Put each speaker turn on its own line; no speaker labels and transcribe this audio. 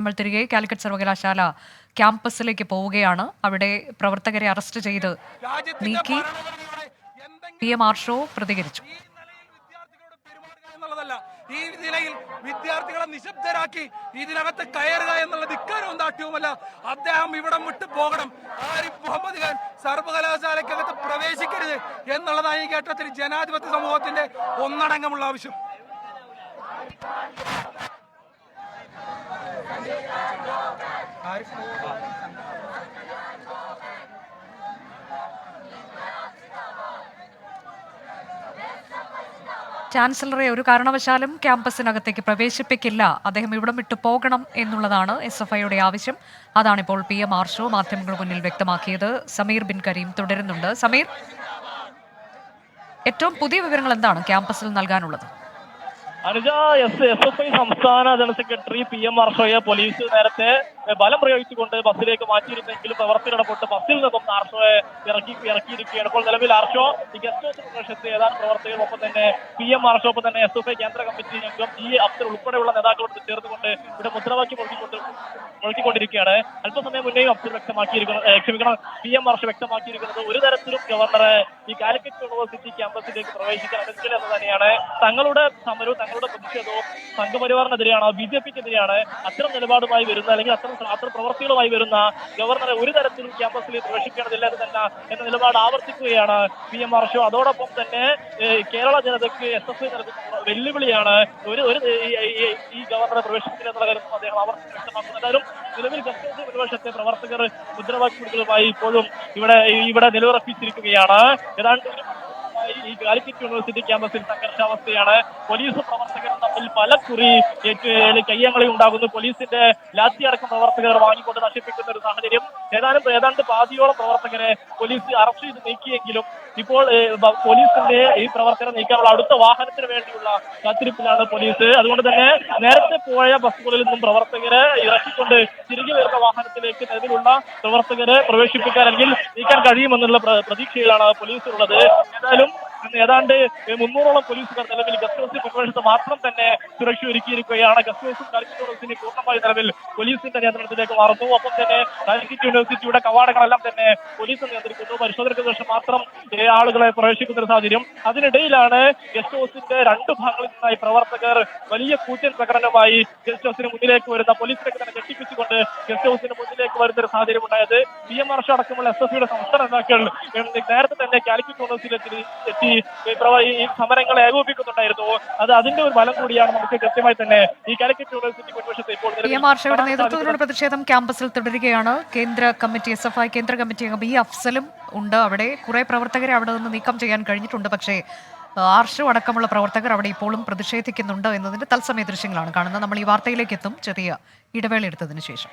നമ്മൾ തിരികെ കാലിക്കറ്റ് സർവകലാശാല ക്യാമ്പസിലേക്ക് പോവുകയാണ്. അവിടെ പ്രവർത്തകരെ അറസ്റ്റ് ചെയ്ത് നീക്കി. പി എം ആർഷോ പ്രതികരിച്ചു.
ഈ നിലയിൽ വിദ്യാർത്ഥികളെ നിശബ്ദരാക്കി ഇതിനകത്ത് കയറുക എന്നുള്ള ധിക്കാരവും ദാഷ്ട്യവുമല്ല. അദ്ദേഹം ഇവിടം വിട്ടു പോകണം. ആരിഫ് മുഹമ്മദ് ഖാൻ സർവകലാശാലയ്ക്കകത്ത് പ്രവേശിക്കരുത് എന്നുള്ളതാണ് ഈ ഘട്ടത്തിൽ ജനാധിപത്യ സമൂഹത്തിന്റെ ഒന്നടങ്കമുള്ള ആവശ്യം.
ചാൻസലറെ ഒരു കാരണവശാലും ക്യാമ്പസിനകത്തേക്ക് പ്രവേശിപ്പിക്കില്ല. അദ്ദേഹം ഇവിടം വിട്ടു പോകണം എന്നുള്ളതാണ് എസ് എഫ് ഐയുടെ ആവശ്യം. അതാണിപ്പോൾ പി എം ആർഷോ മാധ്യമങ്ങൾക്ക് മുന്നിൽ വ്യക്തമാക്കിയത്. സമീർ ബിൻ കരീം തുടരുന്നുണ്ട്. സമീർ ഏറ്റവും പുതിയ വിവരങ്ങൾ എന്താണ് ക്യാമ്പസിൽ നൽകാനുള്ളത്?
Anuja S S F I സംസ്ഥാന ജനറൽ സെക്രട്ടറി പി എം ആർഷോയെ പോലീസ് നേരത്തെ ബലം പ്രയോഗിച്ചുകൊണ്ട് ബസ്സിലേക്ക് മാറ്റിയിരുന്നെങ്കിലും പ്രവർത്തകരിടപെട്ട് ബസ്സിൽ നിന്നും ആർഷോയെ ഇറക്കി ഇറക്കിയിരിക്കുകയാണ്. ഇപ്പോൾ നിലവിൽ ആർഷോ ഈ ഗസ്റ്റ് ഹൗസ് പ്രദേശത്ത് ഏതാനും പ്രവർത്തകരോടൊപ്പം തന്നെ പി എം ആർഷോ ഒപ്പം തന്നെ എസ് എഫ് ഐ കേന്ദ്ര കമ്മിറ്റി അംഗം ഈ അഫ്സർ ഉൾപ്പെടെയുള്ള നേതാക്കളോട് ചേർന്നുകൊണ്ട് ഇവിടെ മുദ്രാവാക്യം മുഴക്കിക്കൊണ്ട് മുഴക്കിക്കൊണ്ടിരിക്കുകയാണ് അല്പസമയം മുന്നേയും അഫ്സർ വ്യക്തമാക്കിയിരിക്കുന്നത് ക്ഷമിക്കണം പി എം മാർഷ് വ്യക്തമാക്കിയിരിക്കുന്നത് ഒരു തരത്തിലും ഗവർണറെ ഈ കാലിക്കറ്റ് യൂണിവേഴ്സിറ്റി ക്യാമ്പസിലേക്ക് പ്രവേശിക്കാൻ അനുവദിക്കില്ല എന്ന് തന്നെയാണ്. തങ്ങളുടെ സമരവും തങ്ങളുടെ പ്രതിഷേധവും സംഘപരിവാറിനെതിരെയാണ് ബി ജെ പിക്കെതിരെയാണ് അത്തരം നിലപാടുമായി വരുന്ന അല്ലെങ്കിൽ അത്തരം അത്തരം പ്രവർത്തികളുമായി വരുന്ന ഗവർണറെ ഒരു തരത്തിലും ക്യാമ്പസിൽ പ്രവേശിക്കേണ്ടതില്ല എന്ന് തന്നെ എന്ന നിലപാട് ആവർത്തിക്കുകയാണ് പി എം മാർഷോ അതോടൊപ്പം തന്നെ കേരള ജനതയ്ക്ക് എസ് എസ് ഐ നൽകുന്ന വെല്ലുവിളിയാണ്. ഒരു ഒരു ഈ- ഗവർണറെ പ്രവേശിക്കില്ല എന്നുള്ള കാര്യം അദ്ദേഹം ആവർത്തിച്ച് വ്യക്തമാക്കുന്നു നിലവിൽ ഗസ്റ്റ് പ്രതിപക്ഷത്തെ പ്രവർത്തകർ മുദ്രാവാക്യങ്ങളുമായി ഇപ്പോഴും ഇവിടെ ഇവിടെ നിലയുറപ്പിച്ചിരിക്കുകയാണ് ഏതാണ്ട് ഈ കാലിക്കറ്റ് യൂണിവേഴ്സിറ്റി ക്യാമ്പസിൽ സംഘർഷാവസ്ഥയാണ്. പോലീസ് പ്രവർത്തകർ തമ്മിൽ പല കുറി കയ്യങ്ങളിൽ കയ്യങ്ങളി ഉണ്ടാകുന്നു. പോലീസിന്റെ ലാത്തി അടക്കം പ്രവർത്തകർ വാങ്ങിക്കൊണ്ട് നശിപ്പിക്കുന്ന ഒരു സാഹചര്യം. ഏതാനും ഏതാണ്ട് പാതിയോളം പ്രവർത്തകരെ പോലീസ് അറസ്റ്റ് ചെയ്ത് നീക്കിയെങ്കിലും ഇപ്പോൾ പോലീസിന്റെ ഈ പ്രവർത്തനം നീക്കാനുള്ള അടുത്ത വാഹനത്തിന് വേണ്ടിയുള്ള കാത്തിരിപ്പിലാണ് പോലീസ്. അതുകൊണ്ട് തന്നെ നേരത്തെ പോയ ബസ്സുകളിൽ നിന്നും പ്രവർത്തകരെ ഇറക്കിക്കൊണ്ട് തിരികെ വരുന്ന വാഹനത്തിലേക്ക് നിലവിലുള്ള പ്രവർത്തകരെ പ്രവേശിപ്പിക്കാൻ അല്ലെങ്കിൽ നീക്കാൻ കഴിയുമെന്നുള്ള പ്രതീക്ഷയിലാണ് പോലീസ് ഉള്ളത് ഏതായാലും ഏതാണ്ട് മുന്നൂറോളം പോലീസുകാർ നിലവിൽ ഗസ്റ്റ് ഹൗസിന് മാത്രം തന്നെ സുരക്ഷ ഒരുക്കിയിരിക്കുകയാണ്. ഗസ്റ്റ് ഹൗസും കാലിക്കറ്റ് പൂർണമായി നിലവിൽ പോലീസിന്റെ നിയന്ത്രണത്തിലേക്ക് മാറുന്നു. ഒപ്പം തന്നെ കാലിക്കറ്റ് യൂണിവേഴ്സിറ്റിയുടെ കവാടങ്ങളെല്ലാം തന്നെ പോലീസ് നിയന്ത്രിക്കുന്നു. പരിശോധനയ്ക്ക് ശേഷം മാത്രം ആളുകളെ പ്രവേശിക്കുന്ന ഒരു സാഹചര്യം. അതിനിടയിലാണ് ഗസ്റ്റ് ഹൗസിന്റെ രണ്ട് ഭാഗങ്ങളിൽ നിന്നായി പ്രവർത്തകർ വലിയ കൂറ്റൻ പ്രകടനമായി ഗസ്റ്റ് ഹൗസിന് മുന്നിലേക്ക് വരുന്ന പോലീസിനെ തന്നെ ഞെട്ടിപ്പിച്ചുകൊണ്ട് ഗസ്റ്റ് ഹൗസിന് മുന്നിലേക്ക് വരുന്ന ഒരു സാഹചര്യം ഉണ്ടായത്. പി എം ആർഷ അടക്കമുള്ള എസ് എസ് സിയുടെ സംസ്ഥാന നേതാക്കൾ നേരത്തെ തന്നെ കാലിക്കറ്റ് യൂണിവേഴ്സിറ്റിയിൽ എത്തി ഈ ഈ സമരങ്ങളെ ഏകോപിപ്പിക്കുന്നുണ്ടായിരുന്നു. അത് അതിന്റെ ഒരു ഫലം കൂടിയാണ് നമുക്ക് കൃത്യമായി തന്നെ ഈ കാലിക്കറ്റ് യൂണിവേഴ്സിറ്റി മുൻവശത്ത് ഇപ്പോൾ
നേതൃത്വത്തിലുള്ള പ്രതിഷേധം ക്യാമ്പസിൽ തുടരുകയാണ്. കേന്ദ്ര കമ്മിറ്റി എസ് എഫ് ഐ കേന്ദ്ര കമ്മിറ്റി അംഗം ഈ അഫ്സലും ഉണ്ട് അവിടെ. കുറെ പ്രവർത്തകരെ അവിടെ നിന്ന് നീക്കം ചെയ്യാൻ കഴിഞ്ഞിട്ടുണ്ട്. പക്ഷേ ആർഷു അടക്കമുള്ള പ്രവർത്തകർ അവിടെ ഇപ്പോഴും പ്രതിഷേധിക്കുന്നുണ്ട് എന്നതിന്റെ തത്സമയ ദൃശ്യങ്ങളാണ് കാണുന്നത്. നമ്മൾ ഈ വാർത്തയിലേക്ക് എത്തും. ചെറിയ ഇടവേള എടുത്തതിന് ശേഷം.